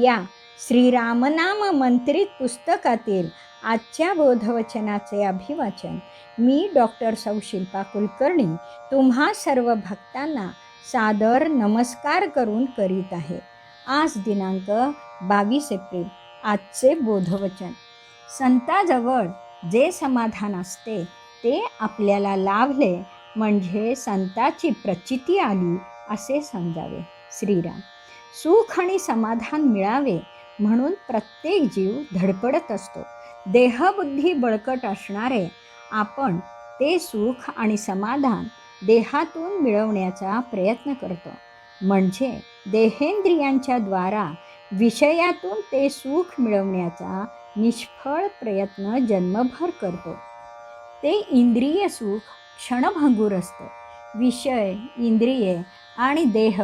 या. श्रीरामनाम मंत्रित पुस्तकातील आजच्या बोधवचनाचे अभिवाचन मी डॉक्टर सौशिल्पा कुलकर्णी तुम्हा सर्व भक्तांना सादर नमस्कार करून करीत आहे. आज दिनांक बावीस एप्रिल आजचे बोधवचन. संताजवळ जे समाधान असते ते आपल्याला लाभले म्हणजे संताची प्रचिती आली असे समजावे श्रीराम. सुख आणि समाधान मिळावे म्हणून प्रत्येक जीव धडपडत असतो. देहबुद्धी बळकट असणारे आपण ते सुख आणि समाधान देहातून मिळवण्याचा प्रयत्न करतो. म्हणजे देहेंद्रियांच्या द्वारा विषयातून ते सुख मिळवण्याचा निष्फळ प्रयत्न जन्मभर करतो. ते इंद्रिय सुख क्षणभंगूर असतं. विषय इंद्रिये आणि देह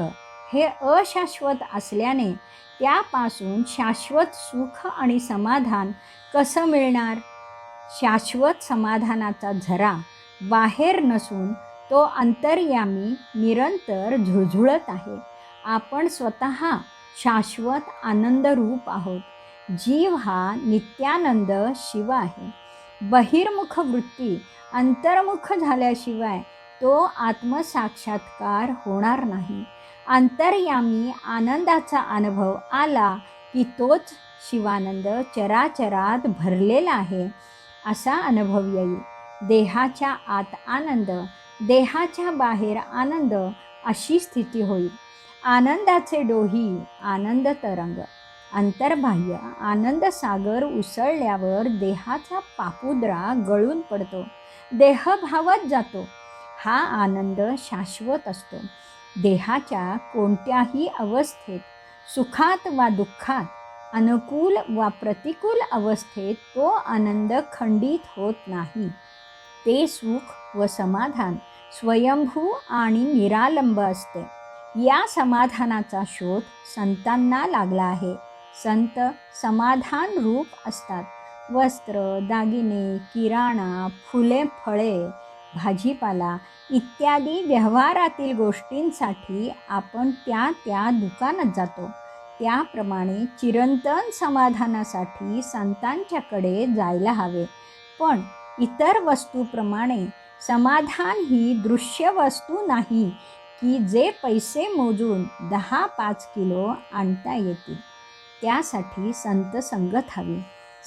हे अशाश्वत असल्याने त्यापासून शाश्वत सुख आणि समाधान कसं मिळणार? शाश्वत समाधानाचा झरा बाहेर नसून तो अंतर्यामी निरंतर झुळझुळत आहे. आपण स्वतः शाश्वत आनंदरूप आहोत. जीव हा नित्यानंद शिव आहे. बहिर्मुख वृत्ती अंतर्मुख झाल्याशिवाय तो आत्मसाक्षात्कार होणार नाही. अंतर्यामी आनंदाचा अनुभव आला की तोच शिवानंद चराचरात भरलेला आहे असा अनुभव येईल. देहाच्या आत आनंद देहाच्या बाहेर आनंद अशी स्थिती होईल. आनंदाचे डोही आनंद तरंग. अंतर्बाह्य आनंद सागर उसळल्यावर देहाचा पापुद्रा गळून पडतो. देह भावत जातो. हा आनंद शाश्वत असतो. देहाच्या कोणत्याही अवस्थेत सुखात वा दुःखात अनुकूल वा प्रतिकूल अवस्थेत तो आनंद खंडित होत नाही. ते सुख व समाधान स्वयंभू आणि निरालंब असते. या समाधानाचा शोध संतांना लागला आहे. संत समाधान रूप असतात. वस्त्र दागिने किराणा फुले फळे भाजीपाला इत्यादी व्यवहारातील गोष्टींसाठी आपण त्या त्या दुकानात जातो. त्याप्रमाणे चिरंतन समाधानासाठी संतांच्याकडे जायला हवे. पण इतर वस्तूप्रमाणे समाधान ही दृश्य वस्तू नाही की जे पैसे मोजून दहा पाच किलो आणता येतील. त्यासाठी संत संगत हवी.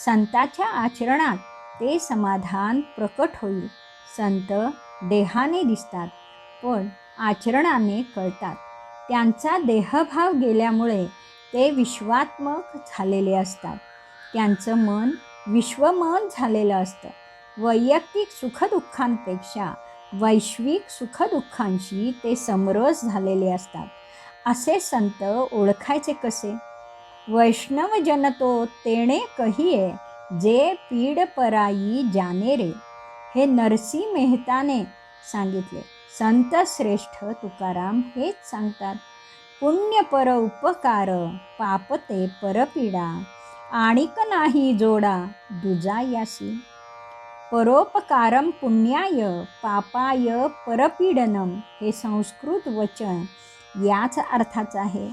संताच्या आचरणात ते समाधान प्रकट होईल. संत देहाने दिसतात पण आचरणाने कळतात. त्यांचा देहभाव गेल्यामुळे ते विश्वात्मक झालेले असतात. त्यांचं मन विश्वमन झालेलं असतं. वैयक्तिक सुखदुःखांपेक्षा वैश्विक सुखदुःखांशी ते समरस झालेले असतात. असे संत ओळखायचे कसे? वैष्णव जनतो तेणे कहिये जे पीड पराई जाने रे. हे नरसी मेहताने सांगितले. संत श्रेष्ठ तुकाराम हेच सांगतात. पुण्य पर उपकार पापते परपीडा आणिक नाही जोडा दुजा यासी परोपकारम पुण्याय पापाय परपीडनम हे संस्कृत वचन याच अर्थाचं आहे.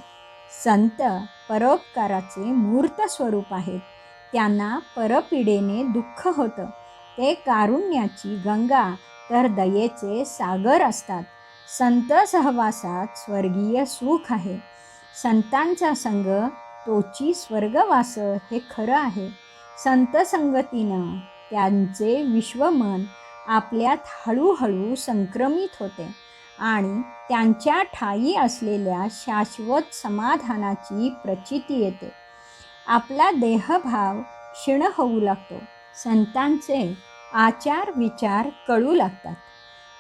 संत परोपकाराचे मूर्त स्वरूप आहेत. त्यांना परपीडेने दुःख होतं. ते कारुण्याची गंगा तर दयेचे सागर असतात. संत सहवासात स्वर्गीय सुख आहे. संतांचा संग तोची स्वर्गवास हे खरं आहे. संत संगतीनं त्यांचे विश्वमन आपल्यात हळूहळू संक्रमित होते आणि त्यांच्या ठाई असलेल्या शाश्वत समाधानाची प्रचिती येते. आपला देहभाव क्षीण होऊ लागतो. संतांचे आचार विचार कळू लागतात.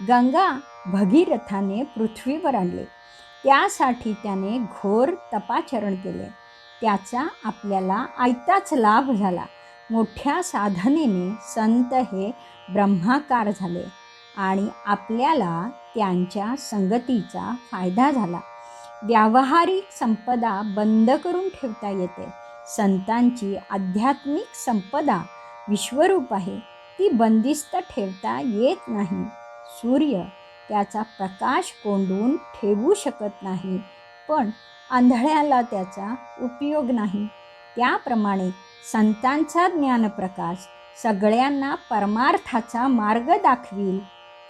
गंगा भगीरथाने पृथ्वीवर आणले. त्यासाठी त्याने घोर तपाचरण केले. त्याचा आपल्याला आयताच लाभ झाला. मोठ्या साधनेने संत हे ब्रह्माकार झाले आणि आपल्याला त्यांच्या संगतीचा फायदा झाला. व्यावहारिक संपदा बंद करून ठेवता येते. संतांची आध्यात्मिक संपदा विश्वरूप आहे. ती बंदिस्त ठेवता येत नाही. सूर्य त्याचा प्रकाश कोंडून ठेवू शकत नाही पण आंधळ्याला त्याचा उपयोग नाही. त्याप्रमाणे संतांचा ज्ञानप्रकाश सगळ्यांना परमार्थाचा मार्ग दाखवील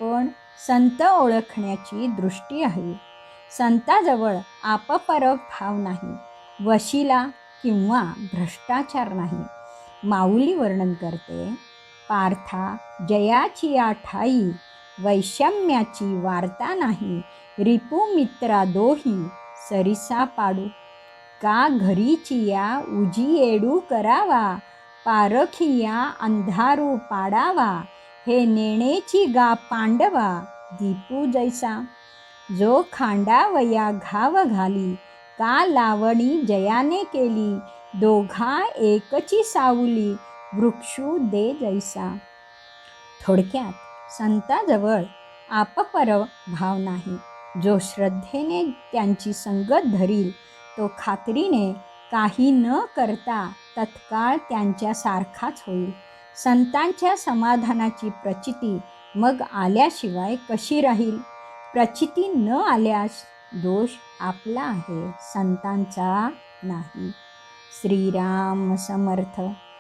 पण संत ओळखण्याची दृष्टी हवी संताजवळ आपपर भाव नाही वशिला किंवा भ्रष्टाचार नाही. माऊली वर्णन करते पार्था जयाची आठाई वैषम्याची वार्ता नाही रिपू मित्रा दोही सरिसा पाडू. का घरीची या उजियेडू करावा पारखिया अंधारू पाडावा हे नेणेची गा पांडवा दीपू जैसा. जो खांडावया घाव घाली का लावणी जयाने केली दोघा एकची सावली वृक्षू दे जैसा. थोडक्यात संताजवळ आपपर भाव नाही. जो श्रद्धेने त्यांची संगत धरील तो खात्रीने काही न करता तत्काळ त्यांच्यासारखाच होईल. संतांच्या समाधानाची प्रचिती मग आल्याशिवाय कशी राहील? प्रचिती न आल्यास दोष आपला आहे संतांचा नाही. श्रीराम समर्थ.